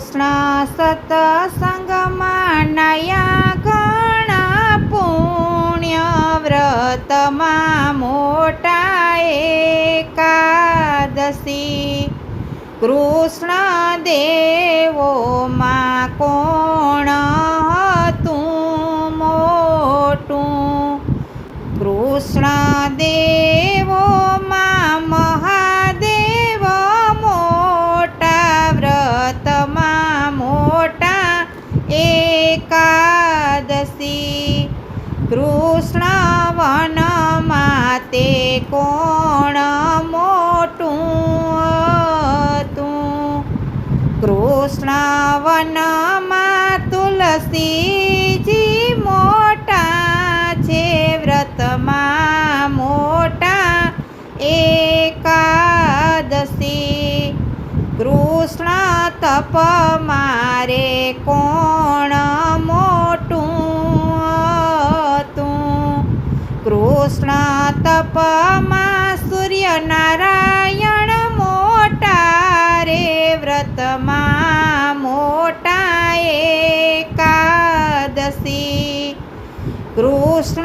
કૃષ્ણ સતસંગમાં નયા ઘણા પુણ્ય વ્રતમાં મોટા એકાદશી. કૃષ્ણ દેવોમાં કોણ હતું મોટું? કૃષ્ણ દેવોમાં એકાદશી. કૃષ્ણ વનમાં તે કોણ મોટું હતું? કૃષ્ણ વનમાં તુલસીજી મોટા છે, વ્રતમાં મોટા એકાદશી. કૃષ્ણ તપ મારે કોણ કૃષ્ણ તપમાં સૂર્યનારાયણ મોટા રે, વ્રતમાં મોટા એકાદશી. કૃષ્ણ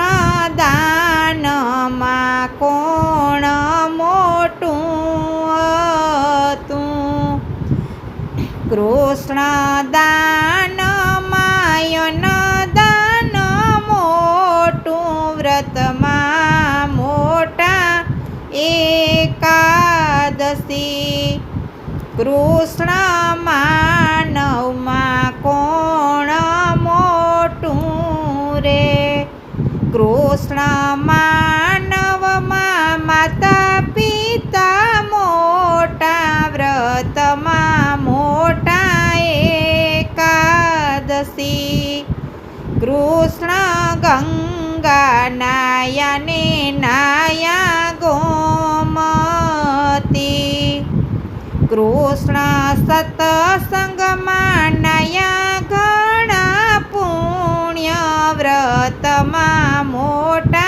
દાનમાં કોણ મોટું હતું? કૃષ્ણ દાન માયન દાન મોટું, વ્રતમાં એકાદશી. કૃષ્ણ માનવમાં કોણ મોટું રે? કૃષ્ણ માનવમાં માતા પિતા મોટા વ્રતમાં મોટા એકાદશી. કૃષ્ણ ગંગા નાયાને નાયા સતસંગમાં નયા ઘણા પુણ્ય વ્રતમાં મોટા